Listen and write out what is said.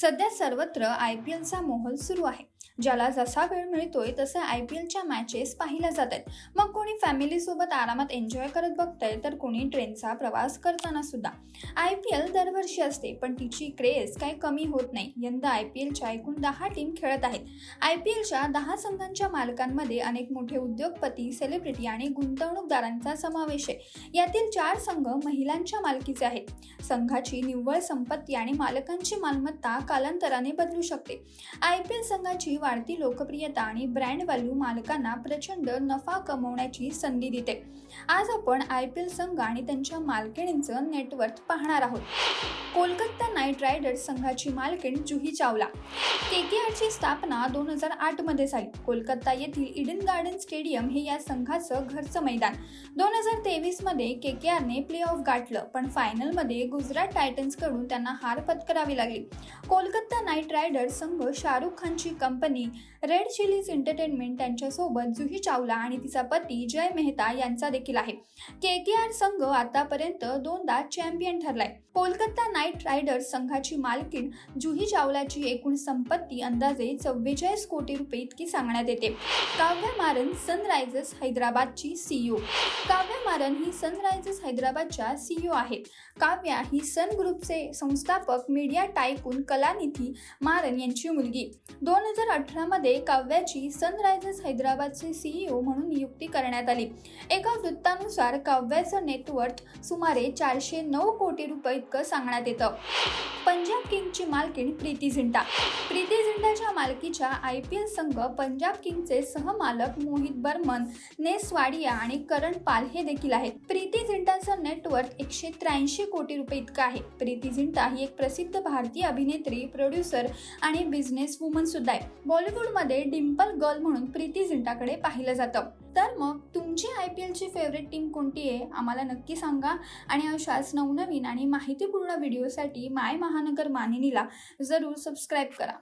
सध्या सर्वत्र I P एलचा मोहोल सुरू आहे. ज्याला जसा वेळ मिळतोय तसं आय पी एलच्या मॅचेस पाहिल्या जात आहेत मग कोणी फॅमिलीसोबत आरामात एन्जॉय करत बघतंय तर कोणी ट्रेनचा प्रवास करताना सुद्धा. आय पी एल दरवर्षी असते पण तिची क्रेज काही कमी होत नाही. यंदा आय पी एलच्या एकूण दहा टीम खेळत आहेत. आय पी एलच्या दहा संघांच्या मालकांमध्ये अनेक मोठे उद्योगपती सेलिब्रिटी आणि गुंतवणूकदारांचा समावेश आहे. यातील चार संघ महिलांच्या मालकीचे आहेत. संघाची निव्वळ संपत्ती आणि मालकांची मालमत्ता कालांतराने बदलू शकते. आय पी एल संघाची वाढती लोकप्रियता आणि ब्रँड व्हॅल्यू मालकांना प्रचंड नफा कमवण्याची संधी देते. आज आपण आय पी एल संघ आणि त्यांच्या मालकिणींचं नेटवर्थ पाहणार आहोत. कोलकाता नाईट रायडर्स संघाची मालकीण जुही चावला. के के आरची स्थापना दोन हजार आठमध्ये झाली. कोलकाता येथील इडन गार्डन स्टेडियम हे या संघाचं घरचं मैदान. दोन हजार तेवीसमध्ये के के आरने प्ले ऑफ गाठलं पण फायनलमध्ये गुजरात टायटन्सकडून त्यांना हार पत्करावी लागली. कोलकाता नाईट रायडर्स संघ शाहरुख खानची कंपनी रेड चिलीज एंटरटेनमेंट त्यांच्यासोबत जुही चावला आणि तिचा पती जय मेहता यांचा देखील आहे. के के आर संघ आतापर्यंत दोनदा चॅम्पियन ठरलाय. कोलकाता नाईट रायडर्स संघाची मालकीण जुही चावलाची एकूण संपत्ती अंदाजे चव्वेचाळीस कोटी रुपये इतकी सांगण्यात येते. काव्य मारन सनरायझर्स हैदराबादची सीईओ काव्य मारन ही सनरायझर्स हैदराबादच्या सीईओ आहेत. काव्या ही सन ग्रुपचे संस्थापक मीडिया टायकून कला कलानिधी मारन यांची मुलगी. दोन हजार अठरामध्ये काव्याची सनरायझर्स हैदराबादचे सीईओ म्हणून नियुक्ती करण्यात आली. एका वृत्तानुसार काव्याचं नेटवर्थ सुमारे चारशे नऊ कोटी रुपये इतकं सांगण्यात येतं. पंजाब किंगची मालकीण प्रीती झिंटा. प्रीती झिंटाच्या मालकीच्या आय पी एल संघ पंजाब किंगचे सहमालक मोहित बर्मन नेसवाडिया आणि करण पाल हे देखील आहेत. प्रीती झिंटाचं नेटवर्थ एकशे त्र्याऐंशी कोटी रुपये इतकं आहे. प्रीती झिंटा ही एक प्रसिद्ध भारतीय अभिनेत्री प्रोड्युसर आणि बिझनेस वुमन सुद्धा आहे. बॉलिवूडमध्ये डिम्पल गर्ल म्हणून प्रीती झिंटाकडे पाहिलं जातं. तर मग तुमची आय पी एलची फेवरेट टीम कोणती आहे? आम्हाला नक्की सांगा. आणि अशाच नवनवीन आणि माहितीपूर्ण व्हिडिओसाठी माय महानगर मानिनीला जरूर सबस्क्राईब करा.